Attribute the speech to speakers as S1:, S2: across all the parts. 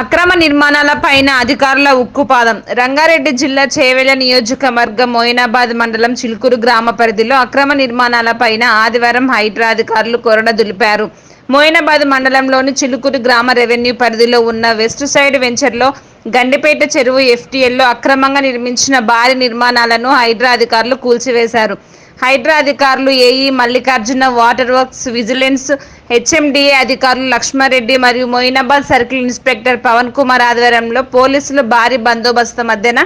S1: అక్రమ నిర్మాణాల పైన అధికారుల ఉక్కుపాదం. రంగారెడ్డి జిల్లా చేవెళ్ళ నియోజకవర్గం మోయినాబాద్ మండలం చిలుకూరు గ్రామ పరిధిలో అక్రమ నిర్మాణాల పైన ఆదివారం హైడ్రా అధికారులు కొరడ దులిపారు. మోయినాబాద్ మండలంలోని చిలుకూరు గ్రామ రెవెన్యూ పరిధిలో ఉన్న వెస్ట్ సైడ్ వెంచర్లో గండిపేట చెరువు ఎఫ్టీఎల్లో అక్రమంగా నిర్మించిన భారీ నిర్మాణాలను హైడ్రా అధికారులు కూల్చివేశారు. హైడ్రా అధికారులు AE Mallikarjuna water works vigilance HMDA అధికారులు లక్ష్మారెడ్డి మరియు మొయినాబాద్ సర్కిల్ ఇన్స్పెక్టర్ పవన్ కుమార్ ఆధ్వర్యంలో పోలీసులు భారీ బందోబస్తు మధ్యన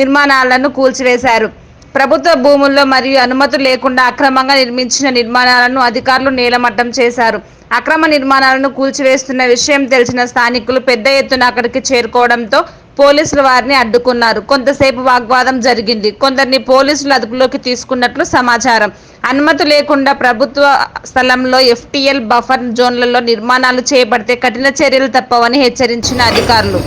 S1: నిర్మాణాలను కూల్చివేశారు. ప్రభుత్వ భూముల్లో మరియు అనుమతులు లేకుండా అక్రమంగా నిర్మించిన నిర్మాణాలను అధికారులు నేలమట్టం చేశారు. అక్రమ నిర్మాణాలను కూల్చివేస్తున్న విషయం తెలిసిన స్థానికులు పెద్ద ఎత్తున అక్కడికి చేరుకోవడంతో పోలీసులు వారిని అడ్డుకున్నారు. కొంతసేపు వాగ్వాదం జరిగింది. కొందరిని పోలీసులు అదుపులోకి తీసుకున్నట్లు సమాచారం. అనుమతి లేకుండా ప్రభుత్వ స్థలంలో ఎఫ్టీఎల్ బఫర్ జోన్లలో నిర్మాణాలు చేపడితే కఠిన చర్యలు తప్పవని హెచ్చరించిన అధికారులు.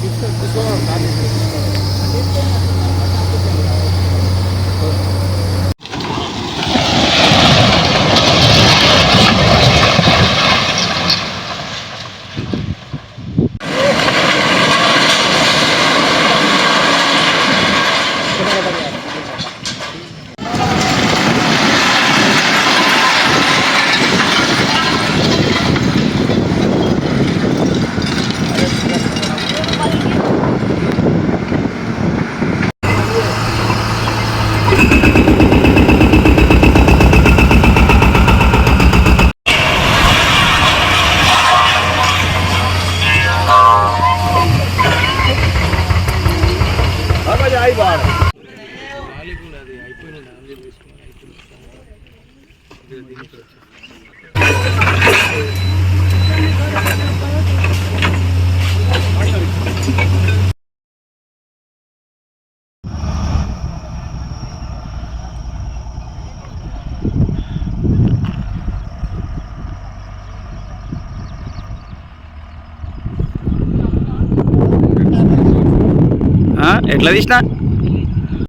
S2: This one, that is ఎట్లా తీసిన